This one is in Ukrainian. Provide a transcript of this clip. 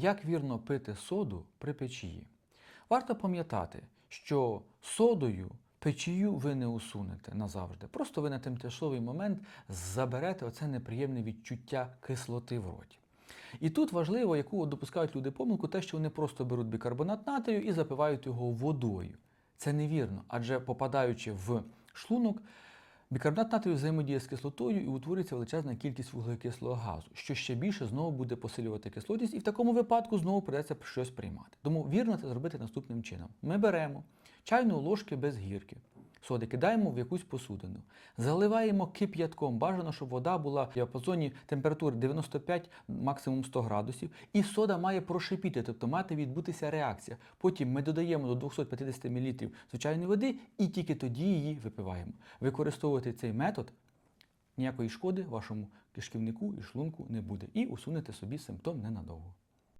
Як вірно пити соду при печії? Варто пам'ятати, що содою печію ви не усунете назавжди. Просто ви на тимчасовий момент заберете оце неприємне відчуття кислоти в роті. І тут важливо, яку допускають люди помилку, те, що вони просто беруть бікарбонат натрію і запивають його водою. Це невірно, адже попадаючи в шлунок, бікарбонат натрію взаємодіє з кислотою і утворюється величезна кількість вуглекислого газу, що ще більше знову буде посилювати кислотність, і в такому випадку знову придеться щось приймати. Тому вірно це зробити наступним чином: ми беремо чайну ложки без гірки. Соди кидаємо в якусь посудину, заливаємо кип'ятком. Бажано, щоб вода була в діапазоні температури 95, максимум 100 градусів, і сода має прошипіти, тобто мати відбутися реакція. Потім ми додаємо до 250 мл звичайної води і тільки тоді її випиваємо. Використовувати цей метод ніякої шкоди вашому кишківнику і шлунку не буде. І усунете собі симптом ненадовго.